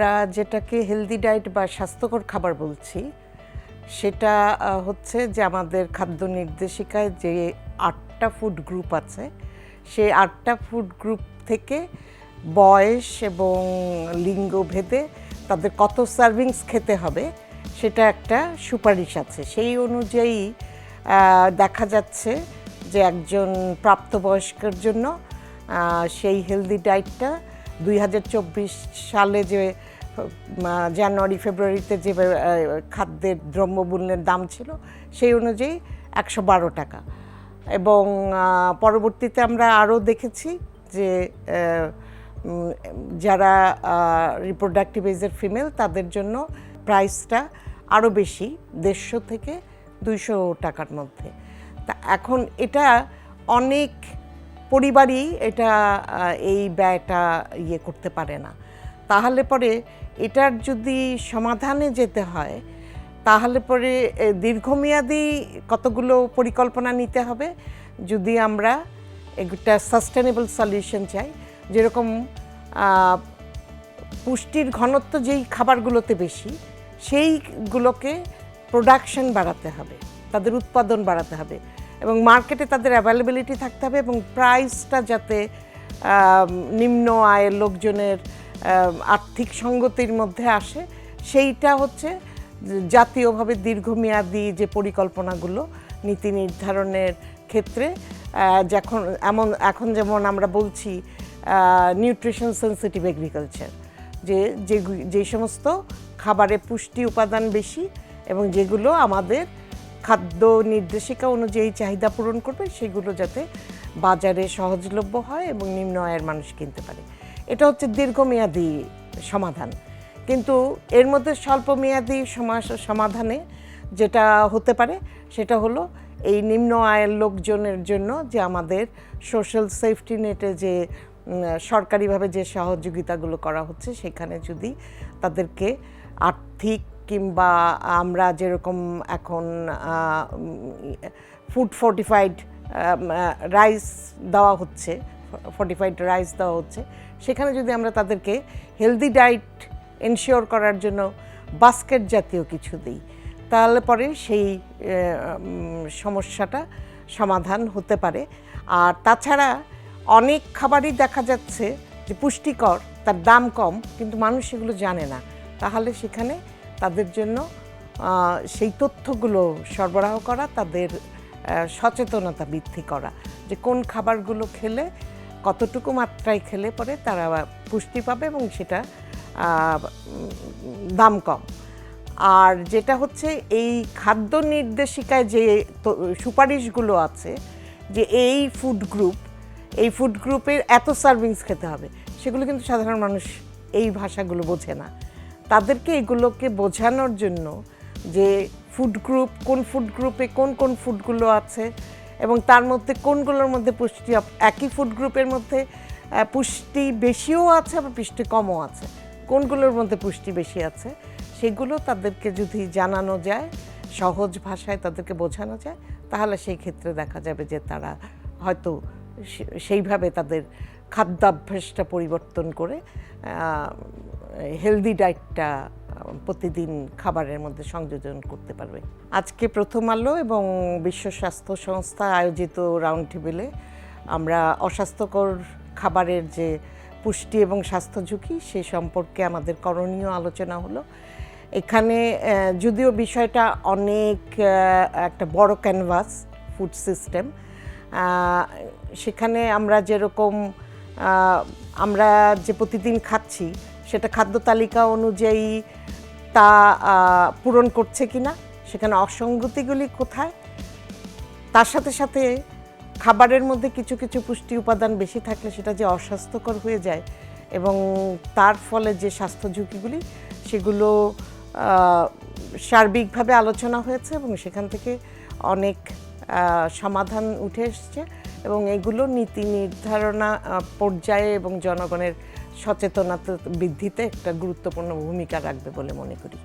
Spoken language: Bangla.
আমরা যেটাকে হেলদি ডায়েট বা স্বাস্থ্যকর খাবার বলছি, সেটা হচ্ছে যে আমাদের খাদ্য নির্দেশিকায় যে আটটা ফুড গ্রুপ আছে, সেই আটটা ফুড গ্রুপ থেকে বয়স এবং লিঙ্গ ভেদে তাদের কত সার্ভিংস খেতে হবে, সেটা একটা সুপারিশ আছে। সেই অনুযায়ী দেখা যাচ্ছে যে একজন প্রাপ্তবয়স্কের জন্য সেই হেলদি ডায়েটটা দুই হাজার চব্বিশ সালে যে জানুয়ারি, ফেব্রুয়ারিতে যে খাদ্যের দ্রব্যমূল্যের দাম ছিল, সেই অনুযায়ী একশো বারো টাকা। এবং পরবর্তীতে আমরা আরও দেখেছি যে যারা রিপ্রোডাক্টিভ এজের ফিমেল তাদের জন্য প্রাইসটা আরও বেশি, দেড়শো থেকে দুইশো টাকার মধ্যে। তা এখন এটা অনেক পরিবারই এটা এই ব্যয়টা ইয়ে করতে পারে না। তাহলে পরে এটার যদি সমাধানে যেতে হয়, তাহলে পরে দীর্ঘমেয়াদী কতগুলো পরিকল্পনা নিতে হবে? যদি আমরা একটা সাস্টেনেবল সলিউশন চাই, যেরকম পুষ্টির ঘনত্ব যেই খাবারগুলোতে বেশি, সেইগুলোকে প্রোডাকশন বাড়াতে হবে, তাদের উৎপাদন বাড়াতে হবে। এবং মার্কেটে তাদের অ্যাভেলেবিলিটি থাকতে হবে এবং প্রাইসটা যাতে নিম্ন আয়ের লোকজনের আর্থিক সঙ্গতির মধ্যে আসে, সেইটা হচ্ছে জাতীয়ভাবে দীর্ঘমেয়াদী যে পরিকল্পনাগুলো, নীতি নির্ধারণের ক্ষেত্রে যখন এমন, এখন যেমন আমরা বলছি নিউট্রিশন সেন্সিটিভ এগ্রিকালচার যে যে সমস্ত খাবারে পুষ্টি উপাদান বেশি এবং যেগুলো আমাদের খাদ্য নির্দেশিকা অনুযায়ী চাহিদা পূরণ করবে, সেগুলো যাতে বাজারে সহজলভ্য হয় এবং নিম্ন আয়ের মানুষ কিনতে পারে। এটা হচ্ছে দীর্ঘমেয়াদী সমাধান। কিন্তু এর মধ্যে স্বল্পমেয়াদী সমাধানে যেটা হতে পারে, সেটা হলো এই নিম্ন আয়ের লোকজনের জন্য যে আমাদের সোশ্যাল সেফটি নেটে যে সরকারিভাবে যে সহযোগিতাগুলো করা হচ্ছে, সেখানে যদি তাদেরকে আর্থিক কিংবা আমরা যেরকম এখন ফুড ফর্টিফাইড রাইস দেওয়া হচ্ছে ফর্টিফাইড রাইস দেওয়া হচ্ছে, সেখানে যদি আমরা তাদেরকে হেলদি ডায়েট এনশিওর করার জন্য বাস্কেট জাতীয় কিছু দিই, তাহলে পরে সেই সমস্যাটা সমাধান হতে পারে। আর তাছাড়া অনেক খাবারই দেখা যাচ্ছে যে পুষ্টিকর, তার দাম কম, কিন্তু মানুষ সেগুলো জানে না। তাহলে সেখানে তাদের জন্য সেই তথ্যগুলো সরবরাহ করা, তাদের সচেতনতা বৃদ্ধি করা। যে কোন খাবারগুলো খেলে, কতটুকু মাত্রায় খেলে পরে তারা পুষ্টি পাবে এবং সেটা দাম কম। আর যেটা হচ্ছে এই খাদ্য নির্দেশিকায় যে সুপারিশগুলো আছে, যে এই ফুড গ্রুপ এই ফুড গ্রুপের এত সার্ভিংস খেতে হবে, সেগুলো কিন্তু সাধারণ মানুষ এই ভাষাগুলো বোঝে না। তাদেরকে এগুলোকে বোঝানোর জন্য যে ফুড গ্রুপ কোন ফুড গ্রুপে কোন কোন ফুডগুলো আছে এবং তার মধ্যে কোনগুলোর মধ্যে পুষ্টি একই ফুড গ্রুপের মধ্যে পুষ্টি বেশিও আছে আবার পুষ্টি কমও আছে। কোনগুলোর মধ্যে পুষ্টি বেশি আছে সেগুলো তাদেরকে যদি জানানো যায়, সহজ ভাষায় তাদেরকে বোঝানো যায়, তাহলে সেই ক্ষেত্রে দেখা যাবে যে তারা হয়তো সেইভাবে তাদের খাদ্যাভ্যাসটা পরিবর্তন করে হেলদি ডায়েটটা প্রতিদিন খাবারের মধ্যে সংযোজন করতে পারবে। আজকে প্রথম আলো এবং বিশ্ব স্বাস্থ্য সংস্থা আয়োজিত রাউন্ড টেবিলে আমরা অস্বাস্থ্যকর খাবারের যে পুষ্টি এবং স্বাস্থ্য ঝুঁকি, সে সম্পর্কে আমাদের করণীয় আলোচনা হলো। এখানে যদিও বিষয়টা অনেক একটা বড় ক্যানভাস ফুড সিস্টেম সেখানে আমরা যেরকম আমরা যে প্রতিদিন খাচ্ছি, সেটা খাদ্য তালিকা অনুযায়ী তা পূরণ করছে কিনা, সেখানে অসঙ্গতিগুলি কোথায়? তার সাথে সাথে খাবারের মধ্যে কিছু কিছু পুষ্টি উপাদান বেশি থাকলে সেটা যে অস্বাস্থ্যকর হয়ে যায় এবং তার ফলে যে স্বাস্থ্য ঝুঁকিগুলি, সেগুলো সার্বিকভাবে আলোচনা হয়েছে এবং সেখান থেকে অনেক সমাধান উঠে এসছে। এবং এগুলো নীতি নির্ধারণা পর্যায়ে এবং জনগণের সচেতনতা বৃদ্ধিতে একটা গুরুত্বপূর্ণ ভূমিকা রাখবে বলে মনে করি।